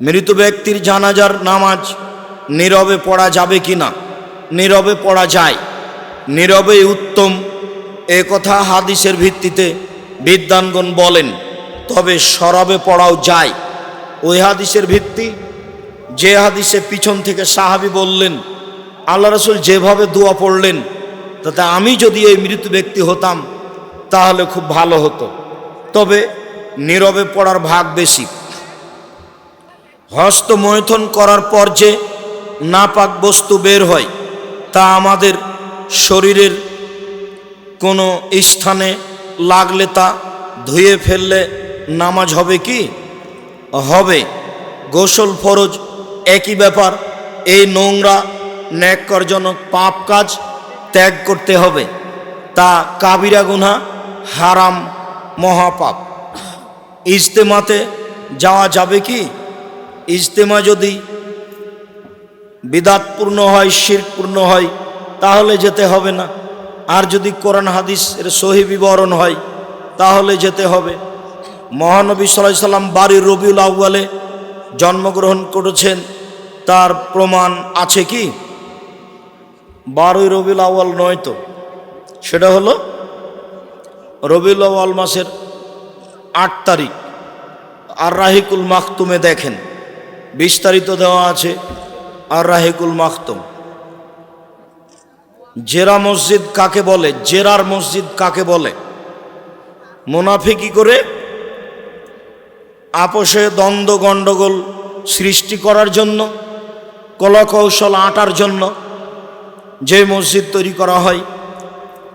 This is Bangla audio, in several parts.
মৃত ব্যক্তির জানাজার নামাজ নীরবে পড়া যাবে কি না? নীরবে পড়া যায়। নীরবে উত্তম। এ কথা হাদিসের ভিত্তিতে বিদ্যানগণ বলেন, তবে সরবে পড়াও যায়। ওই হাদিসের ভিত্তি, যে হাদিসে পিছন থেকে সাহাবি বললেন, আল্লাহ রসুল যেভাবে দোয়া পড়লেন, তাতে আমি যদি এই মৃত ব্যক্তি হতাম, তাহলে খুব ভালো হতো। তবে নীরবে পড়ার ভাগ বেশি। হস্তমৈথন করার পর যে নাপাক বস্তু বের হয়, তা আমাদের শরীরের কোনো স্থানে লাগলে তা ধুয়ে ফেললে নামাজ হবে কি? হবে। গোসল ফরজ একই ব্যাপার। এই নোংরা, ন্যাক্করজনক পাপ কাজ ত্যাগ করতে হবে। তা কাবিরা গুনা, হারাম, মহাপাপ। ইজতেমাতে যাওয়া যাবে কি? ইজতেমা যদি বিদাতপূর্ণ হয় শিরপূর্ণ হয়, তাহলে যেতে হবে না। আর যদি কোরআন হাদিসের সহি বিবরণ হয়, তাহলে যেতে হবে। মহানবী সাল্লাহ সাল্লাম বাড়ির রবিউল আউ্বালে জন্মগ্রহণ করেছেন। তার প্রমাণ আছে কি? বারোই রবিউল আউ্য়াল নয় তো? সেটা হলো রবিউল আউ্য়াল মাসের আট তারিখ। আর রাহিকুল মাখতুমে দেখেন। বিস্তারিত দেওয়া আছে আর রাহেকুল মাখতুম। জেরা মসজিদ কাকে বলে? জেরার মসজিদ কাকে বলে? মুনাফিকি করে? আপোষে দ্বন্দ্ব গণ্ডগোল সৃষ্টি করার জন্য, কলাকৌশল আঁটার জন্য যে মসজিদ তৈরি করা হয়,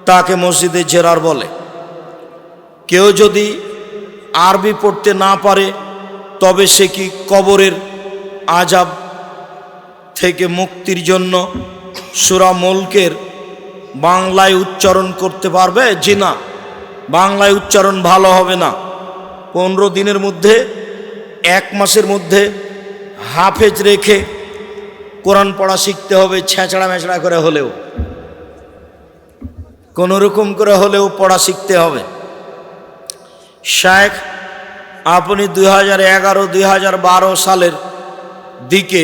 তাকে মসজিদে জেরার বলে। কেউ যদি আরবি পড়তে না পারে, তবে সে কি কবরের আজাব থেকে মুক্তির জন্য সুরা মুলকের বাংলায় উচ্চারণ করতে পারবে? জি না। বাংলায় উচ্চারণ ভালো হবে না। পনেরো দিনের মধ্যে, এক মাসের মধ্যে হাফেজ রেখে কোরআন পড়া শিখতে হবে ছেঁচড়া মেচড়া করে হলেও। কোনো রকম করে হলেও পড়া শিখতে হবে। শেখ আপনি দুই হাজার এগারো, দুই সালের দিকে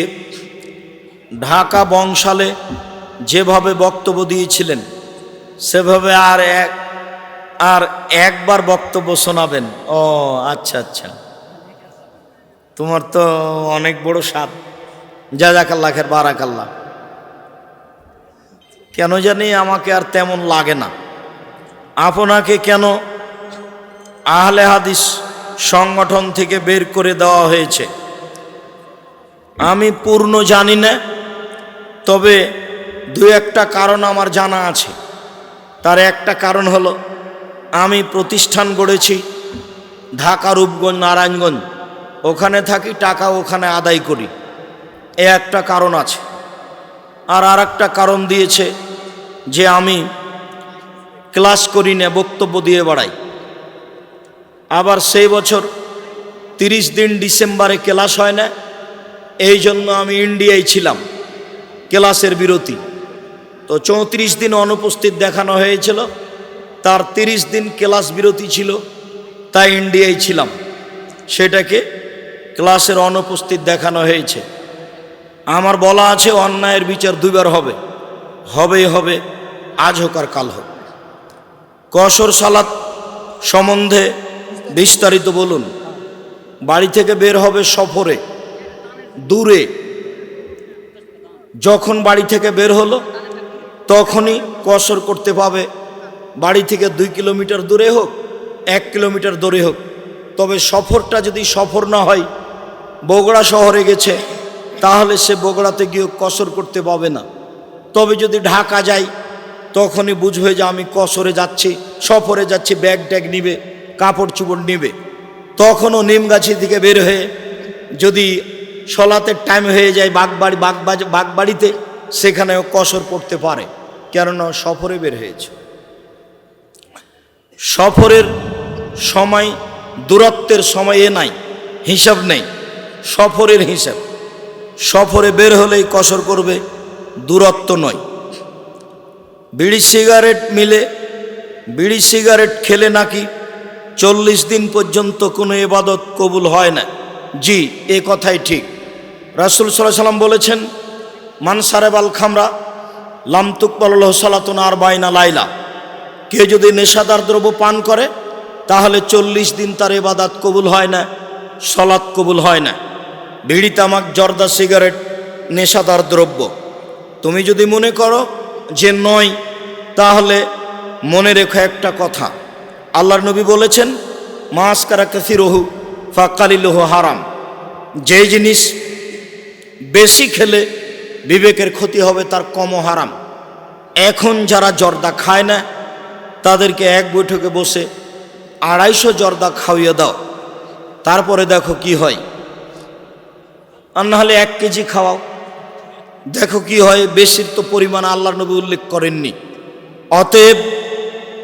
ঢাকা বংশালে যেভাবে বক্তব্য দিয়েছিলেন, সেভাবে আর এক, আর একবার বক্তব্য শোনাবেন। ও আচ্ছা আচ্ছা। তোমার তো অনেক বড় সাপ জাজাকাল্লা খের বারাকাল্লা কেন জানি আমাকে আর তেমন লাগে না। আপনাকে কেন আহলে হাদিস সংগঠন থেকে বের করে দেওয়া হয়েছে? আমি পূর্ণ জানি না, তবে দু একটা কারণ আমার জানা আছে। তার একটা কারণ হলো, আমি প্রতিষ্ঠান গড়েছি ঢাকা, রূপগঞ্জ, নারায়ণগঞ্জ। ওখানে থাকি, টাকা ওখানে আদায় করি। এ একটা কারণ আছে। আর আর একটা কারণ দিয়েছে যে আমি ক্লাস করি না, বক্তব্য দিয়ে বেড়াই। আবার সেই বছর তিরিশ দিন ডিসেম্বরে ক্লাস হয় না এই জন্য আমি ইন্ডিয়ায় ছিলাম, ক্লাসের বিরতি। তো চৌত্রিশ দিন অনুপস্থিত দেখানো হয়েছিল, তার তিরিশ দিন ক্লাস বিরতি ছিল, তাই ইন্ডিয়ায় ছিলাম। সেটাকে ক্লাসের অনুপস্থিত দেখানো হয়েছে। আমার বলা আছে অন্যায়ের বিচার দুইবার হবে। হবেই হবে, আজ হোক আর কাল হোক। কসর সালাত সম্বন্ধে বিস্তারিত বলুন। বাড়ি থেকে বের হবে সফরে। দূরে। যখন বাড়ি থেকে বের হলো, তখনই কসর করতে পাবে। বাড়ি থেকে দুই কিলোমিটার দূরে হোক, এক কিলোমিটার দূরে হোক। তবে সফরটা যদি সফর না হয়, বগুড়া শহরে গেছে, তাহলে সে বগুড়াতে গিয়ে কসর করতে পাবে না। তবে যদি ঢাকা যাই, তখনই বুঝবে যে আমি কসরে যাচ্ছি, সফরে যাচ্ছি, ব্যাগ ট্যাগ নিবে, কাপড় চুপড় নিবে। তখনও নিমগাছি থেকে বের হয়ে যদি সলাতের টাইম হয়ে যায় বাগবাড়ি, বাগবাজ, বাগবাড়িতে, সেখানেও কসর পড়তে পারে। কেননা সফরে বের হয়েছে। সফরের সময়, দূরত্বের সময়ে নাই, হিসাব নেই। সফরের হিসাব। সফরে বের হলেই কসর করবে, দূরত্ব নয়। বিড়ি সিগারেট মিলে, বিড়ি সিগারেট খেলে নাকি চল্লিশ দিন পর্যন্ত কোনো এবাদত কবুল হয় না। জি, এ কথাই ঠিক। রাসুল সাল্লাহ সাল্লাম বলেছেন মানসারেবাল খামরা লামতুকবাল সালাতুন আর বাইনা লাইলা। কেউ যদি নেশাদার দ্রব্য পান করে, তাহলে চল্লিশ দিন তার এবাদাত কবুল হয় না, সলাৎ কবুল হয় না। বিড়ি, তামাক, জর্দা, সিগারেট নেশাদার দ্রব্য। তুমি যদি মনে করো যে নয়, তাহলে মনে রেখো একটা কথা। আল্লাহর নবী বলেছেন, মাস কারা কাসিরহু, ফাকালিলহু হারাম। যে জিনিস বেশি খেলে বিবেকের ক্ষতি হবে, তার কমও হারাম। এখন যারা জর্দা খায় না, তাদেরকে এক বৈঠকে বসে আড়াইশো জর্দা খাওয়িয়ে দাও। তারপরে দেখো কি হয়। আর নাহলে এক কেজি খাওয়াও। দেখো কি হয়, বেশির তো পরিমাণ আল্লাহ নবী উল্লেখ করেননি। অতএব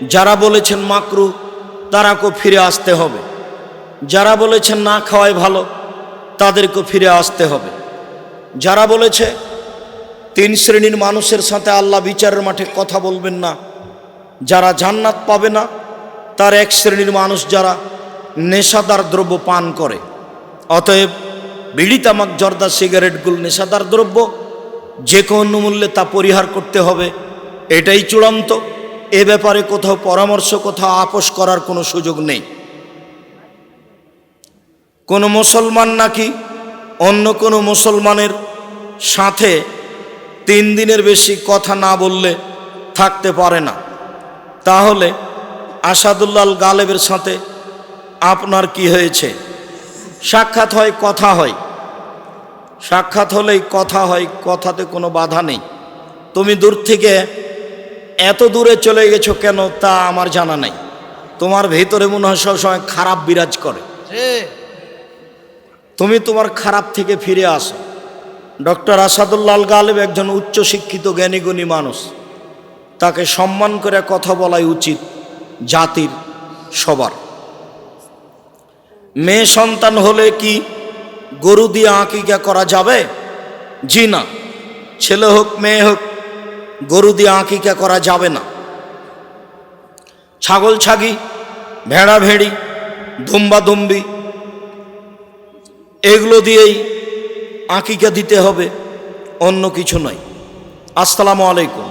যারা বলেছেন মাকরু, তারাকেও ফিরে আসতে হবে। যারা বলেছেন না খাওয়াই ভালো, তাদেরকেও ফিরে আসতে হবে। যারা বলেছে, তিন শ্রেণির মানুষের সাথে আল্লাহ বিচারের মাঠে কথা বলবেন না, যারা জান্নাত পাবে না, তার এক শ্রেণির মানুষ যারা নেশাদার দ্রব্য পান করে। অতএব বিড়ি, তামাক, জর্দা সিগারেটগুলো নেশাদার দ্রব্য যে কোনো মূল্যে তা পরিহার করতে হবে, এটাই চূড়ান্ত। এ ব্যাপারে কোথাও পরামর্শ, কোথাও আপোষ করার কোনো সুযোগ নেই। কোনো মুসলমান নাকি অন্য কোনো মুসলমানের সাথে তিন দিনের বেশি কথা না বললে থাকতে পারে না। তাহলে আসাদুল্লাল গালেবের সাথে আপনার কি হয়েছে? সাক্ষাৎ হয়, কথা হয়। সাক্ষাৎ হলেই কথা হয়, কথাতে কোনো বাধা নেই। তুমি দূর থেকে এত দূরে চলে গেছো কেন তা আমার জানা নেই। তোমার ভেতরে মনে হয় সবসময় খারাপ বিরাজ করে। তুমি তোমার খারাপ থেকে ফিরে আসো। ডক্টর আসাদুল্লাল গালেব একজন উচ্চ শিক্ষিত জ্ঞানীগুণী মানুষ। তাকে সম্মান করে কথা বলাই উচিত জাতির সবার। মেয়ে সন্তান হলে কি গরু দিয়ে আঁকিকা করা যাবে? জি না। ছেলে হোক, মেয়ে হোক, গরু দিয়ে আঁকিকা করা যাবে না। ছাগল ছাগি ভেড়া ভেড়ি দুম্বা দুম্বি এগুলো দিয়েই আঁকিকা দিতে হবে, অন্য কিছু নয়। আসসালামু আলাইকুম।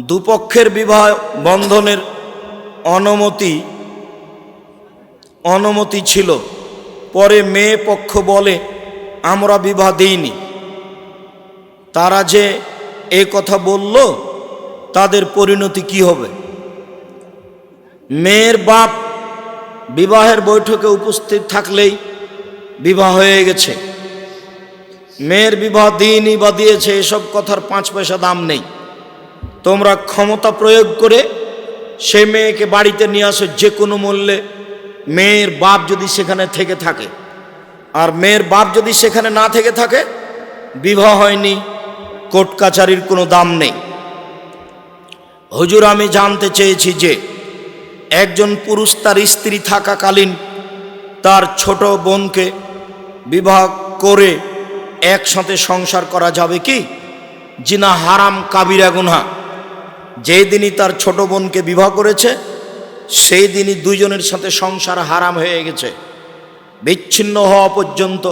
দুপক্ষের বিবাহ বন্ধনের অনুমতি অনুমতি ছিল। পরে মেয়ে পক্ষ বলে, আমরা বিবাহ দিইনি। তারা যে এ কথা বলল, তাদের পরিণতি কি হবে? মেয়ের বাপ বিবাহের বৈঠকে উপস্থিত থাকলেই বিবাহ হয়ে গেছে। মেয়ের বিবাহ দিনই বা দিয়েছে এসব কথার পাঁচ পয়সা দাম নেই। তোমরা ক্ষমতা প্রয়োগ করে সে মেয়েকে বাড়িতে নিয়ে আসো যে কোনো মূল্যে। মেয়ের বাপ যদি সেখানে থেকে থাকে, আর মেয়ের বাপ যদি সেখানে না থেকে থাকে, বিবাহ হয়নি, কোর্ট কাচারির কোনো দাম নেই। হুজুর, আমি জানতে চেয়েছি যে একজন পুরুষ তার স্ত্রী থাকাকালীন তার ছোট বোনকে বিবাহ করে একসাথে সংসার করা যাবে কি? জিনা হারাম কাবিরা গুনহা। যেই দিনই তার ছোট বোনকে বিবাহ করেছে, সেই দিনই দুইজনের সাথে সংসার হারাম হয়ে গেছে। বিচ্ছিন্ন হওয়া পর্যন্ত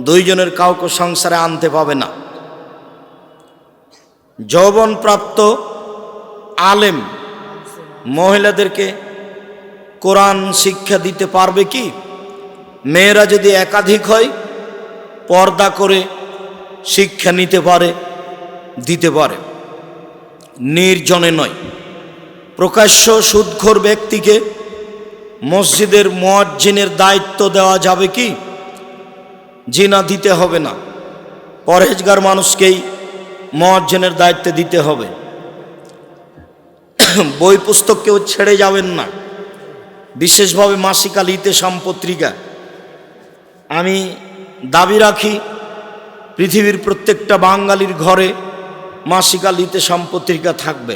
দুইজনের কাউকে সংসারে আনতে পাবে না। যৌবনপ্রাপ্ত আলেম মহিলাদেরকে কোরআন শিক্ষা দিতে পারবে কি? মেয়েরা যদি একাধিক হয়, পর্দা করে শিক্ষা নিতে পারে, দিতে পারে। নির্জনে নয়। প্রকাশ্য সুদখোর ব্যক্তিকে মসজিদের মোয়াজ্জিনের দায়িত্ব দেওয়া যাবে কি? জিনা দিতে হবে না। পরহেজগার মানুষকেই মোয়াজ্জিনের দায়িত্ব দিতে হবে। বই পুস্তক কেউ ছেড়ে যাবেন না। বিশেষভাবে মাসিকাল ইতেসাম পত্রিকা আমি দাবি রাখি পৃথিবীর প্রত্যেকটা বাঙালির ঘরে মাসিকাল ইতেসাম পত্রিকা থাকবে।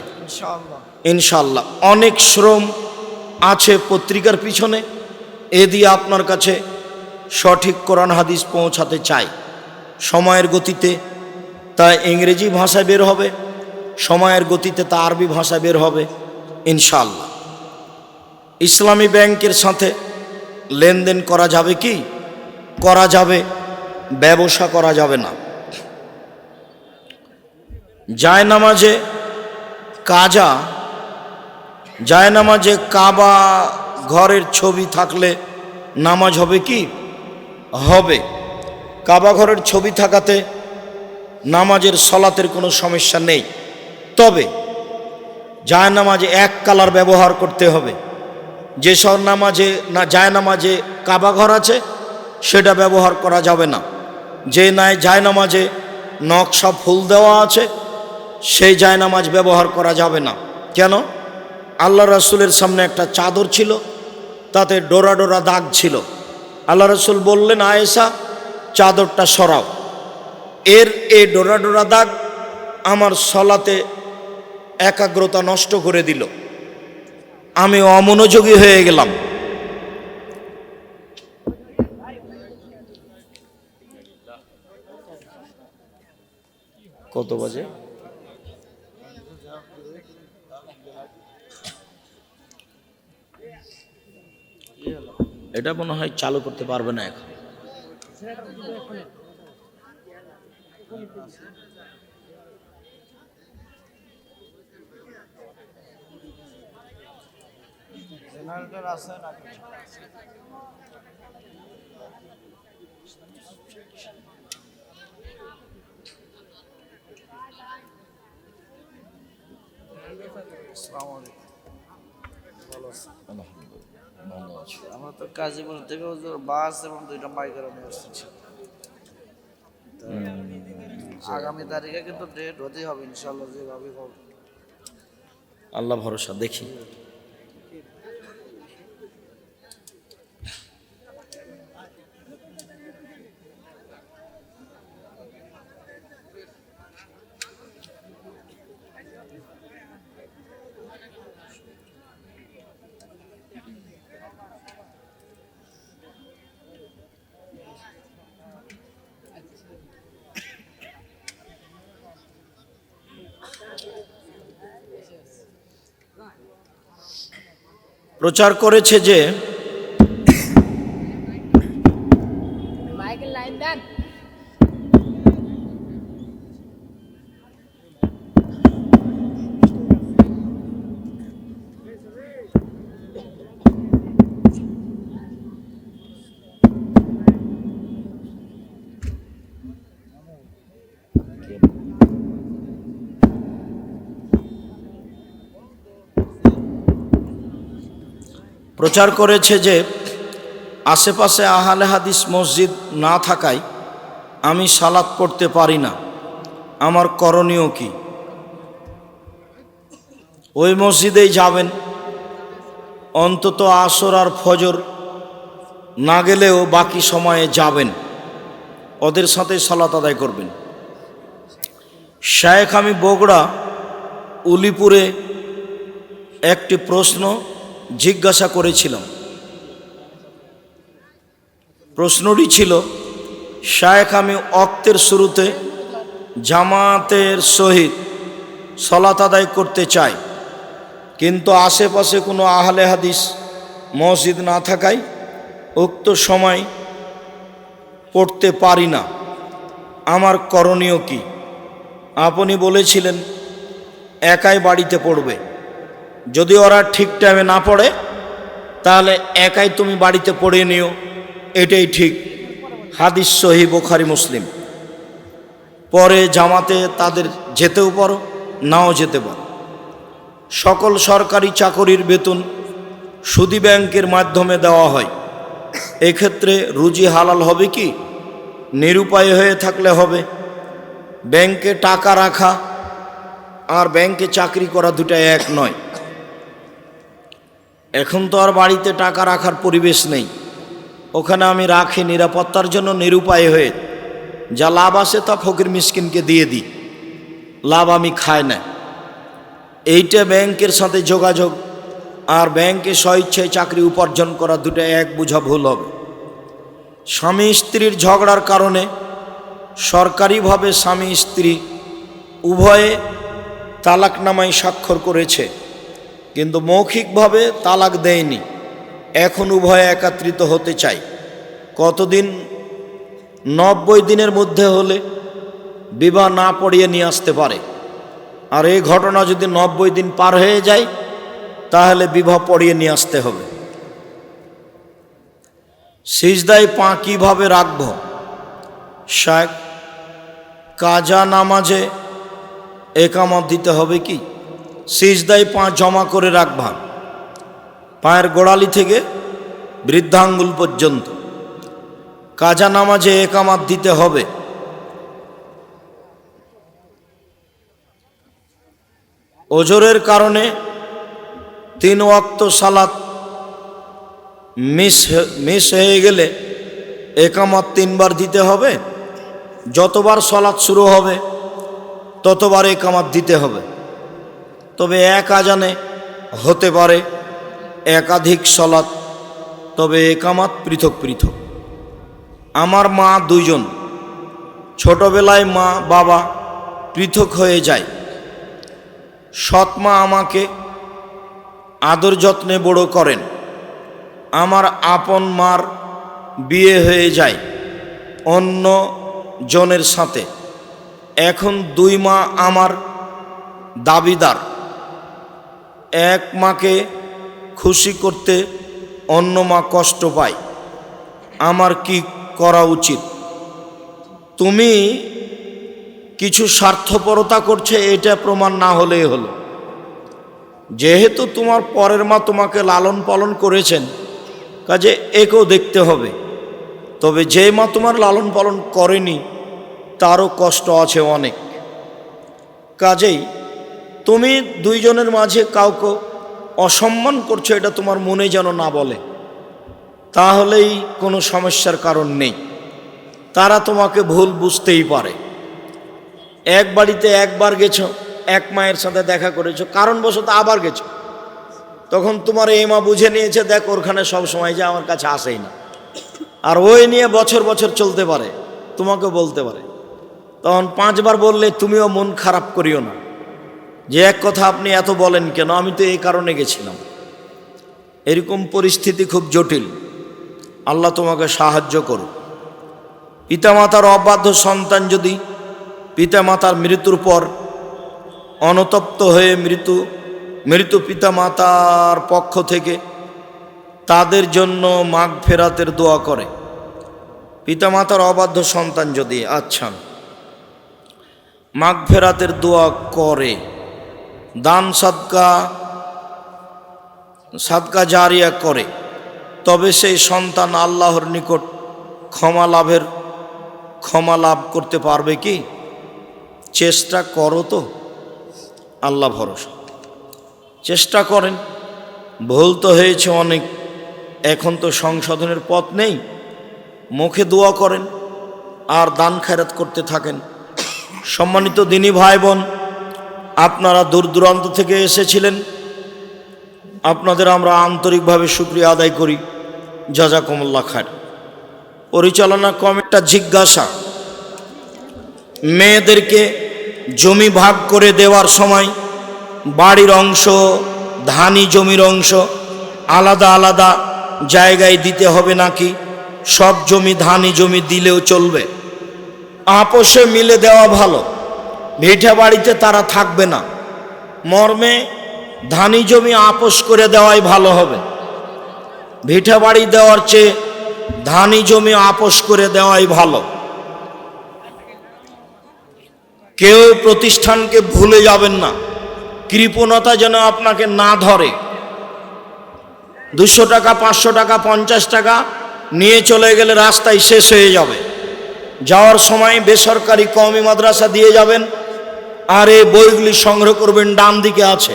ইনশাল্লাহ অনেক শ্রম আছে পত্রিকার পিছনে এ দিয়ে আপনার কাছে সঠিক কোরআন হাদিস পৌঁছাতে চাই। সময়ের গতিতে তা ইংরেজি ভাষায় বের হবে সময়ের গতিতে তা আরবি ভাষায় বের হবে ইনশাল্লাহ ইসলামী ব্যাংকের সাথে লেনদেন করা যাবে কি? করা যাবে, ব্যবসা করা যাবে না। যায় নামাজে কাজা যায় নামাজে কাবা ঘরের ছবি থাকলে নামাজ হবে কি? হবে। কাবা ঘরের ছবি থাকাতে নামাজের সলাতের কোনো সমস্যা নেই। তবে যায় নামাজে এক কালার ব্যবহার করতে হবে। যেসব নামাজে না যায় নামাজে কাবা ঘর আছে সেটা ব্যবহার করা যাবে না। যে নাই যায় নামাজে নকশা ফুল দেওয়া আছে, সেই যায় নামাজ ব্যবহার করা যাবে না। কেন? আল্লাহ রসুলের সামনে একটা চাদর ছিল, তাতে ডোরা ডোরা দাগ ছিল। আল্লাহ রসুল বললেন, আয়েশা, চাদরটা সরাও। এর এ ডোরা ডোরা দাগ আমার সলাতে একাগ্রতা নষ্ট করে দিল। আমি অমনোযোগী হয়ে গেলাম। কত বাজে? এটা মনে হয় চালু করতে পারবে না এখন। ভালো আছে আমরা তো কাজীপুর থেকে বাস এবং দুইটা বাইকের নিয়ে আসছি আগামী তারিখে কিন্তু ডেট হতেই হবে ইনশাল্লাহ যেভাবে হবে আল্লাহ ভরসা, দেখি। প্রচার করেছে যে প্রচার করেছে যে আশেপাশে আহলে হাদিস মসজিদ না থাকায় আমি সালাত পড়তে পারি না। আমার করণীয় কি? ওই মসজিদেই যাবেন। অন্তত আসর আর ফজর না গেলেও বাকি সময়ে যাবেন। ওদের সাথে সালাত আদায় করবেন। শেখ আমি বগুড়া, উলিপুরে একটি প্রশ্ন জিজ্ঞাসা করেছিলাম। প্রশ্নটি ছিল, শায়েখ, আমি অক্তের শুরুতে জামাতের সহিত সলাত আদায় করতে চাই, কিন্তু আশেপাশে কোনো আহলে হাদিস মসজিদ না থাকায় উক্ত সময় পড়তে পারি না। আমার করণীয় কি? আপনি বলেছিলেন, একাই বাড়িতে পড়বে। যদি ওরা ঠিক টাইমে না পড়ে, তাহলে একাই তুমি বাড়িতে পড়ে নিও। এটাই ঠিক। হাদিস সহি বোখারি, মুসলিম। পরে জামাতে তাদের যেতেও পারো, নাও যেতে পারো। সকল সরকারি চাকরির বেতন সুদি ব্যাংকের মাধ্যমে দেওয়া হয়। এক্ষেত্রে রুজি হালাল হবে কি? নিরুপায় হয়ে থাকলে হবে। ব্যাংকে টাকা রাখা আর ব্যাংকে চাকরি করা দুটা এক নয়। এখন তো আর বাড়িতে টাকা রাখার পরিবেশ নেই। ওখানে আমি রাখি নিরাপত্তার জন্য নিরুপায় হয়ে। যা লাভ আসে তা ফকির মিসকিনকে দিয়ে দিই। লাভ আমি খাই না। এইটা ব্যাংকের সাথে যোগাযোগ আর ব্যাংকে স্বইচ্ছায় চাকরি উপার্জন করা দুটো এক বোঝা ভুল হবে। স্বামী স্ত্রীর ঝগড়ার কারণে সরকারিভাবে স্বামী স্ত্রী উভয়ে তালাকনামায় স্বাক্ষর করেছে। কিন্তু মৌখিকভাবে তালাক দেয়নি। এখন উভয়ে একাত্রিত হতে চাই। কতদিন? নব্বই দিনের মধ্যে হলে বিবাহ না পড়িয়ে নিয়ে আসতে পারে। আর এই ঘটনা যদি নব্বই দিন পার হয়ে যায়, তাহলে বিবাহ পড়িয়ে নিয়ে আসতে হবে। সিজদায় পা কীভাবে রাখব? শেখ কাজা নামাজে একামত দিতে হবে কি? সিজদায় পা জমা করে রাখবা। পায়ের গোড়ালি থেকে বৃদ্ধাঙ্গুল পর্যন্ত। কাজা নামাজে একামাত দিতে হবে। ওজোরের কারণে তিন ওয়াক্ত সালাত মিস মিস হয়ে গেলে একামত তিনবার দিতে হবে। যতবার সলাৎ শুরু হবে, ততবার একামাত দিতে হবে। তবে এক আজানে হতে পারে একাধিক সলাৎ, তবে একামাত পৃথক পৃথক। আমার মা দুইজন, ছোটবেলায় মা বাবা পৃথক হয়ে যায়। সৎ মা আমাকে আদর যত্নে বড় করেন। আমার আপন মার বিয়ে হয়ে যায় অন্য জনের সাথে। এখন দুই মা আমার দাবিদার। এক মাকে খুশি করতে অন্য মা কষ্ট পায়। আমার কি করা উচিত? তুমি কিছু স্বার্থপরতা করছে, এটা প্রমাণ না হলেই হলো। যেহেতু তোমার পরের মা তোমাকে লালন পালন করেছেন, কাজে একেও দেখতে হবে। তবে যে মা তোমার লালন পালন করেনি, তারও কষ্ট আছে অনেক। কাজেই তুমি দুইজনের মাঝে কাউকে অসম্মান করছ, এটা তোমার মনে যেন না বলে। তাহলেই কোনো সমস্যার কারণ নেই। তারা তোমাকে ভুল বুঝতেই পারে। এক বাড়িতে একবার গেছো, এক মায়ের সাথে দেখা করেছ, কারণবশত আবার গেছো। তখন তোমার এই মা বুঝে নিয়েছে, দেখ, ওরখানে সব সময় যে আমার কাছে আসেই না। আর ওই নিয়ে বছর বছর চলতে পারে তোমাকে বলতে পারে। তখন পাঁচবার বললে, তুমিও মন খারাপ করিও না। যে এক কথা আপনি এত বলেন কেন? আমি তো এই কারণে গেছিলাম। এরকম পরিস্থিতি খুব জটিল। আল্লাহ তোমাকে সাহায্য করুক। পিতামাতার অবাধ্য সন্তান যদি পিতামাতার মৃত্যুর পর অনতপ্ত হয়ে মৃত্যু মৃত্যু পিতামাতার পক্ষ থেকে তাদের জন্য মাঘ ফেরাতের দোয়া করে। পিতামাতার অবাধ্য সন্তান যদি আচ্ছা। মাঘ ফেরাতের দোয়া করে। দান সাদকা সাদকা জারিয়া করে। তবে সেই সন্তান আল্লাহর নিকট ক্ষমা লাভের, ক্ষমা লাভ করতে পারবে কি? চেষ্টা করো তো। আল্লাহ ভরসা। চেষ্টা করেন। ভুল তো হয়েছে অনেক। এখন তো সংশোধনের পথ নেই। মুখে দোয়া করেন। আর দান খেরাত করতে থাকেন। সম্মানিত দিনী ভাই বোন আপনারা দূর দূরান্ত থেকে এসেছিলেন। আপনাদের আমরা আন্তরিকভাবে শুক্রিয়া আদায় করি। জাজাকুমুল্লাহ খায় পরিচালনা কমিটিটা জিজ্ঞাসা, মেয়েদেরকে জমি ভাগ করে দেওয়ার সময় বাড়ির অংশ, ধানি জমির অংশ আলাদা আলাদা জায়গায় দিতে হবে নাকি? সব জমি ধানি জমি দিলেও চলবে। আপোষে মিলে দেওয়া ভালো। ভিঠা বাড়িতে তারা থাকবে না। মর্মে ধানি জমি আপোষ করে দেওয়াই ভালো হবে। ভিঠা বাড়ি দেওয়ার চেয়ে ধানি জমি আপোষ করে দেওয়াই ভালো। কেউ প্রতিষ্ঠানকে ভুলে যাবেন না। কৃপণতা যেন আপনাকে না ধরে। দুশো টাকা, পাঁচশো টাকা, পঞ্চাশ টাকা নিয়ে চলে গেলে রাস্তায় শেষ হয়ে যাবে। যাওয়ার সময় বেসরকারি কওমি মাদ্রাসা দিয়ে যাবেন। আর এই বইগুলি সংগ্রহ করবেন, ডান দিকে আছে।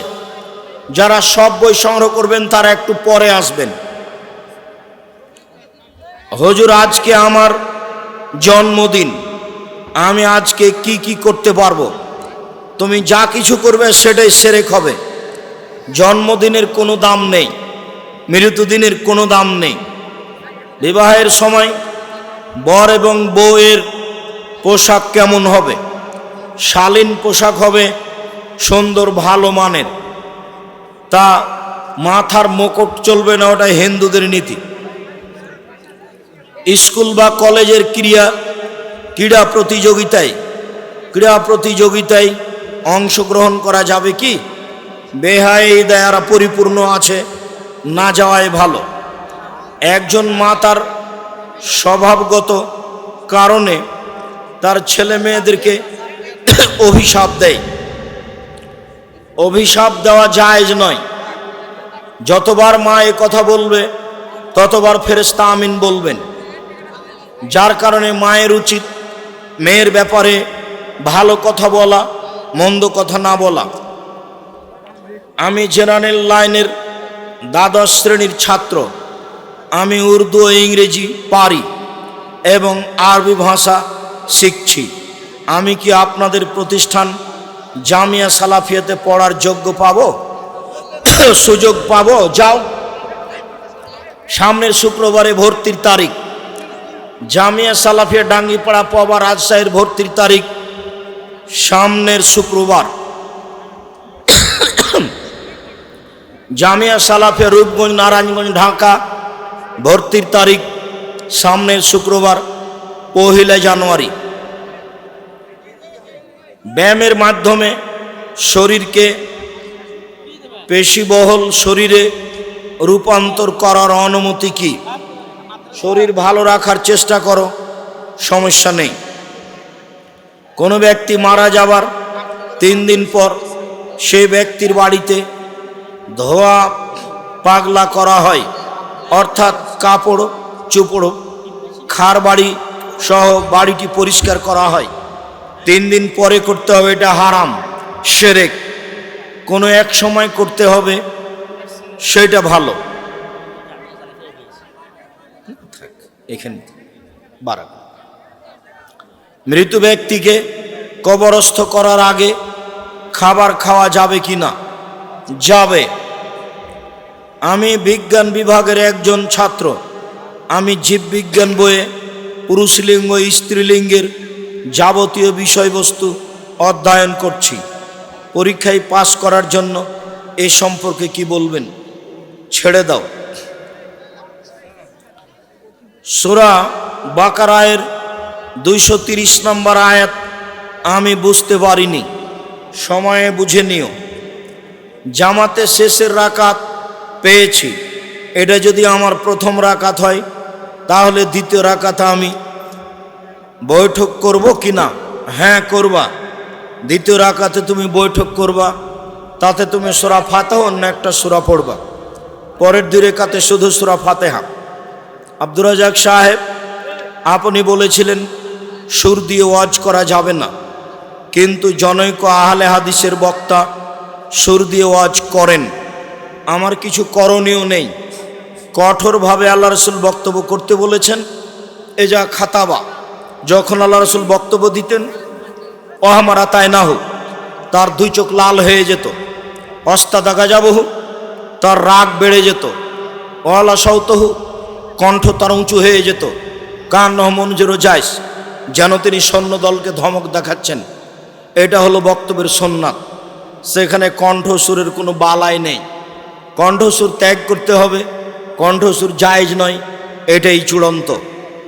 যারা সব বই সংগ্রহ করবেন, তারা একটু পরে আসবেন। হজুর, আজকে আমার জন্মদিন। আমি আজকে কি কি করতে পারব? তুমি যা কিছু করবে, সেটাই সেরেক হবে। জন্মদিনের কোনো দাম নেই, মৃত্যুদিনের কোনো দাম নেই। বিবাহের সময় বর এবং বউয়ের পোশাক কেমন হবে? শালীন পোশাক হবে, সুন্দর, ভালো মানের। তা মাথার মুকুট চলবে না ওটা হিন্দুদের নীতি। স্কুল বা কলেজের ক্রিয়া, ক্রীড়া প্রতিযোগিতায় ক্রীড়া প্রতিযোগিতায় অংশগ্রহণ করা যাবে কি? বেহায় দায়ারা পরিপূর্ণ আছে, না যাওয়াই ভালো। একজন মা তার স্বভাবগত কারণে তার ছেলে মেয়েদেরকে অভিশাপ দেয়। অভিশাপ দেওয়া জায়েজ নয়। যতবার মা এ কথা বলবে, ততবার ফেরেস্তা আমিন বলবেন। যার কারণে মায়ের উচিত মেয়ের ব্যাপারে ভালো কথা বলা, মন্দ কথা না বলা। আমি জেনারেল লাইনের দ্বাদশ শ্রেণির ছাত্র। আমি উর্দু ও ইংরেজি পারি এবং আরবি ভাষা শিখছি। আমি কি আপনাদের প্রতিষ্ঠান জামিয়া সালাফিয়াতে পড়ার যোগ্য পাব? সুযোগ পাবো? যাও। সামনের শুক্রবারে ভর্তির তারিখ। জামিয়া সালাফিয়া ডাঙ্গিপাড়া পবা রাজশাহীর ভর্তির তারিখ সামনের শুক্রবার। জামিয়া সালাফিয়া রূপগঞ্জ, নারায়ণগঞ্জ, ঢাকা, ভর্তির তারিখ সামনের শুক্রবার, পহিলা জানুয়ারি। ব্যায়ামের মাধ্যমে শরীরকে পেশিবহল শরীরে রূপান্তর করার অনুমতি কি? শরীর ভালো রাখার চেষ্টা করো, সমস্যা নেই। কোনো ব্যক্তি মারা যাবার তিন দিন পর সেই ব্যক্তির বাড়িতে ধোয়া পাগলা করা হয়, অর্থাৎ কাপড়, চুপড় খার বাড়ি সহ বাড়িটি পরিষ্কার করা হয়। তিন দিন পরে করতে হবে, এটা হারাম, সেরেক। কোনো এক সময় করতে হবে, সেটা ভালো। এখানে বাড়াবো মৃত ব্যক্তিকে কবরস্থ করার আগে খাবার খাওয়া যাবে কি না? যাবে। আমি বিজ্ঞান বিভাগের একজন ছাত্র। আমি জীববিজ্ঞান বইয়ে পুরুষলিঙ্গ স্ত্রীলিঙ্গের যাবতীয় বিষয়বস্তু অধ্যয়ন করছি। পরীক্ষায় পাশ করার জন্য এ সম্পর্কে কি বলবেন? ছেড়ে দাও। সুরা বাকারায়ের দুইশো তিরিশ নম্বর আয়াত আমি বুঝতে পারিনি। সময়ে বুঝে নিও। জামাতে শেষের রাকাত পেয়েছি। এটা যদি আমার প্রথম রাকাত হয়, তাহলে দ্বিতীয় রাকাতে আমি বৈঠক করব কি না? হ্যাঁ করবা। দ্বিতীয় রাকাতে তুমি বৈঠক করবা, তাতে তুমি সুরা ফাতেহ, অন্য একটা সুরা পড়বা। পরের দুই রেখাতে শুধু সুরা ফাতেহা। আব্দুর রাজাক সাহেব, আপনি বলেছিলেন, সুর দিয়ে ওয়াজ করা যাবে না। কিন্তু জনৈক আহলে হাদিসের বক্তা সুর দিয়ে ওয়াজ করেন। আমার কিছু করণীয় নেই। কঠোরভাবে আল্লাহ রসুল বক্তব্য করতে বলেছেন, এ যা খাতাবা। যখন আল্লাহ রসুল বক্তব্য দিতেন অহামারা তাই না হোক তার দুই চোখ লাল হয়ে যেত। অস্তা দাগা যাবহু তার রাগ বেড়ে যেত। অলা সৌতহু কণ্ঠ তার উঁচু হয়ে যেত। কান নহমনুজেরও যাইস যেন তিনি সৈন্য দলকে ধমক দেখাচ্ছেন। এটা হলো বক্তব্যের সোননাথ সেখানে কণ্ঠসুরের কোনো বালাই নেই। কণ্ঠসুর ত্যাগ করতে হবে কণ্ঠসুর জায়েজ নয়, এটাই চূড়ান্ত।